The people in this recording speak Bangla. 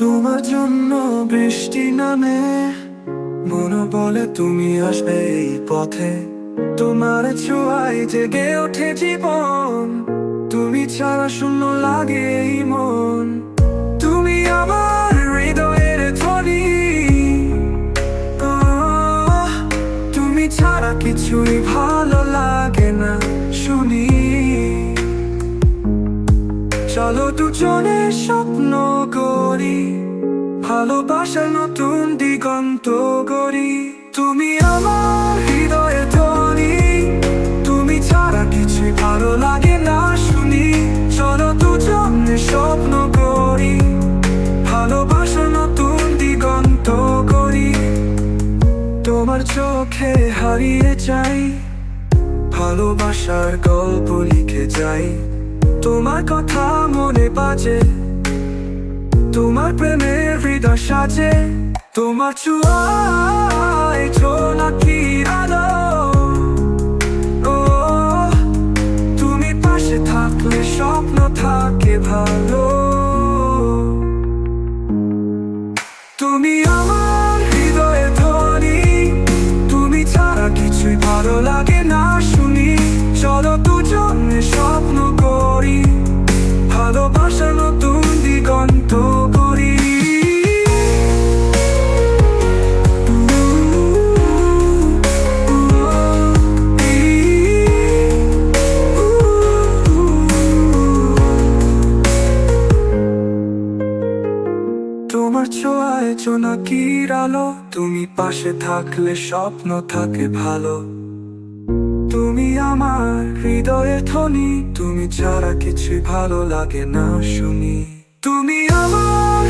তোমার জন্য বৃষ্টি নামে। মনে বলে, তুমি আসবে এই পথে। তোমার ছোঁয়ায় জেগে ওঠে জীবন। তুমি ছাড়া শূন্য লাগে এই মন। তুমি আমার হৃদয়ের ধ্বনি। তুমি ছাড়া কিছুই ভালো লাগে না, শুনি। চলো দুজনে স্বপ্ন করি, ভালোবাসার নতুন দিগন্ত গড়ি তুমি আমার হৃদয়ে ধরি তুমি ছাড়া কিছু ভালো লাগে না শুনি। চলো দুজনে স্বপ্ন করি, ভালোবাসার নতুন দিগন্ত গড়ি তোমার চোখে হারিয়ে যাই, ভালোবাসার গল্প লিখে যাই। তোমার কথা মনে বাজে তোমার প্রেমের হৃদয় সাজে, তোমার চুয়ায় জোনাকির আলো ও, তুমি পাশে থাকলে স্বপ্ন থাকে ভালো। তুমি আমার হৃদয়ে ধরি তুমি ছাড়া কিছুই ভালো লাগে না শুনি। চলো দুজনে স্বপ্ন করি। তোমার ছোঁয়ায় জোনাকির আলো তুমি পাশে থাকলে স্বপ্ন থাকে ভালো। তুমি আমার হৃদয়ে ধনি। তুমি ছাড়া কিছু ভালো লাগে না শুনি। তুমি আমার